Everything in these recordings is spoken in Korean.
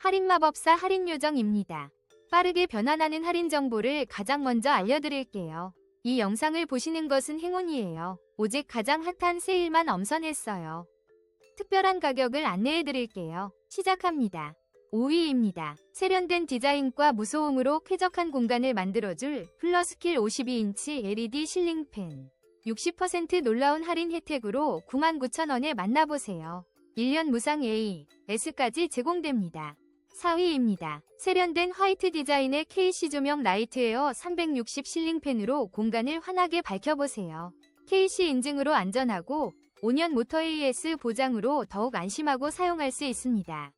할인마법사 할인요정입니다. 빠르게 변환하는 할인 정보를 가장 먼저 알려드릴게요. 이 영상을 보시는 것은 행운이에요. 오직 가장 핫한 세일만 엄선했어요. 특별한 가격을 안내해드릴게요. 시작합니다. 5위입니다. 세련된 디자인과 무소음으로 쾌적한 공간을 만들어줄 플러스킬 52인치 LED 실링팬. 60% 놀라운 할인 혜택으로 99,000원에 만나보세요. 1년 무상 A, S까지 제공됩니다. 4위입니다. 세련된 화이트 디자인의 KC 조명 라이트에어 360 실링 팬으로 공간을 환하게 밝혀보세요. KC 인증으로 안전하고 5년 모터 AS 보장으로 더욱 안심하고 사용할 수 있습니다.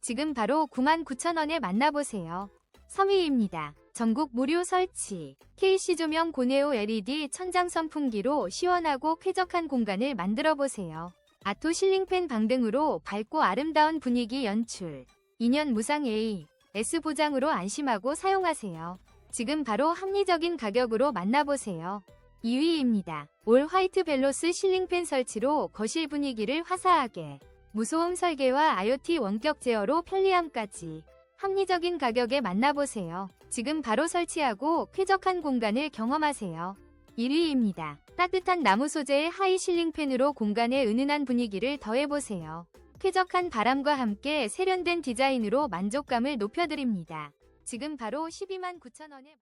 지금 바로 99,000원에 만나보세요. 3위입니다. 전국 무료 설치. KC 조명 고네오 LED 천장 선풍기로 시원하고 쾌적한 공간을 만들어 보세요. 아토 실링팬 방등으로 밝고 아름다운 분위기 연출. 2년 무상 A, S 보장으로 안심하고 사용하세요. 지금 바로 합리적인 가격으로 만나보세요. 2위입니다. 올 화이트 벨로스 실링팬 설치로 거실 분위기를 화사하게. 무소음 설계와 IoT 원격 제어로 편리함까지. 합리적인 가격에 만나보세요. 지금 바로 설치하고 쾌적한 공간을 경험하세요. 1위입니다. 따뜻한 나무 소재의 하이 실링팬으로 공간에 은은한 분위기를 더해보세요. 쾌적한 바람과 함께 세련된 디자인으로 만족감을 높여드립니다. 지금 바로 12만 9천원에